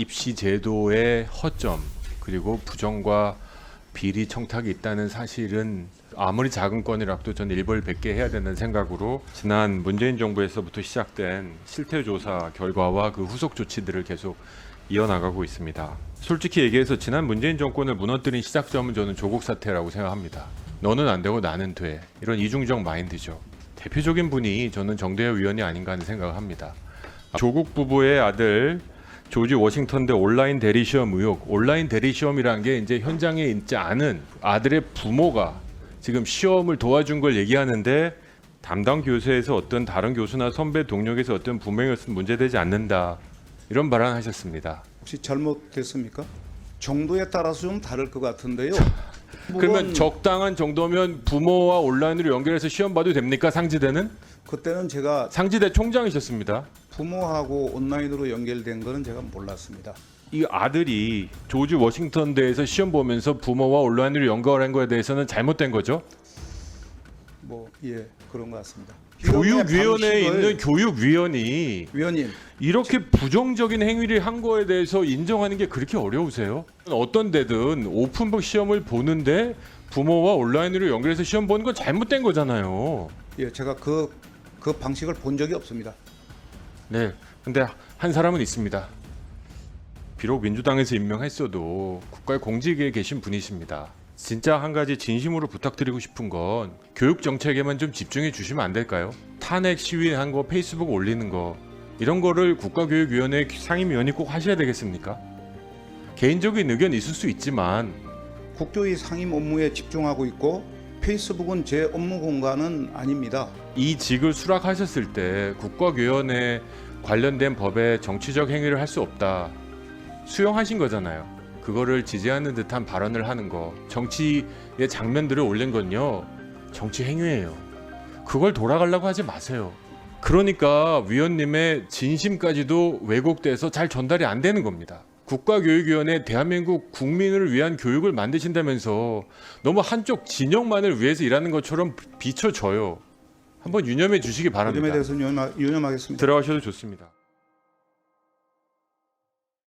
입시 제도의 허점 그리고 부정과 비리 청탁이 있다는 사실은 아무리 작은 건이라도 저는 일벌 100개 해야 된다는 생각으로 지난 문재인 정부에서부터 시작된 실태 조사 결과와 그 후속 조치들을 계속 이어나가고 있습니다. 솔직히 얘기해서 지난 문재인 정권을 무너뜨린 시작점은 저는 조국 사태라고 생각합니다. 너는 안 되고 나는 돼. 이런 이중적 마인드죠. 대표적인 분이 저는 정대협 위원이 아닌가 하는 생각을 합니다. 조국 부부의 아들 조지 워싱턴 대 온라인 대리 시험 의혹. 온라인 대리 시험이라는 게 이제 현장에 있지 않은 아들의 부모가 지금 시험을 도와준 걸 얘기하는데 담당 교수에서 어떤 다른 교수나 선배 동료에서 어떤 부모였으면 문제되지 않는다. 이런 발언하셨습니다. 혹시 잘못됐습니까? 정도에 따라서 좀 다를 것 같은데요. 그러면 적당한 정도면 부모와 온라인으로 연결해서 시험 봐도 됩니까? 상지대는? 그때는 제가 상지대 총장이셨습니다. 부모하고 온라인으로 연결된 거는 제가 몰랐습니다. 이 아들이 조지 워싱턴 대에서 시험 보면서 부모와 온라인으로 연결한 거에 대해서는 잘못된 거죠. 뭐 예 그런 것 같습니다. 교육위원회에 방식을- 있는 교육위원이 위원님 이렇게 부정적인 행위를 한 거에 대해서 인정하는 게 그렇게 어려우세요? 어떤 데든 오픈북 시험을 보는데 부모와 온라인으로 연결해서 시험 보는 건 잘못된 거잖아요. 예 제가 그 그 방식을 본 적이 없습니다. 네. 근데 한 사람은 있습니다. 비록 민주당에서 임명했어도 국가의 공직에 계신 분이십니다. 진짜 한 가지 진심으로 부탁드리고 싶은 건 교육 정책에만 좀 집중해 주시면 안 될까요? 탄핵 시위한 거 페이스북 올리는 거 이런 거를 국가교육위원회 상임위원이 꼭 하셔야 되겠습니까? 개인적인 의견 있을 수 있지만 국교위 상임 업무에 집중하고 있고 페이스북은 제 업무 공간은 아닙니다. 이 직을 수락하셨을 때 국가교원에 관련된 법에 정치적 행위를 할 수 없다. 수용하신 거잖아요. 그거를 지지하는 듯한 발언을 하는 거, 정치의 장면들을 올린 건요, 정치 행위예요. 그걸 돌아가려고 하지 마세요. 그러니까 위원님의 진심까지도 왜곡돼서 잘 전달이 안 되는 겁니다. 국가교육위원회 대한민국 국민을 위한 교육을 만드신다면서 너무 한쪽 진영만을 위해서 일하는 것처럼 비춰져요. 한번 유념해 주시기 바랍니다. 대해서 유념하, 유념하겠습니다. 들어가셔도 좋습니다.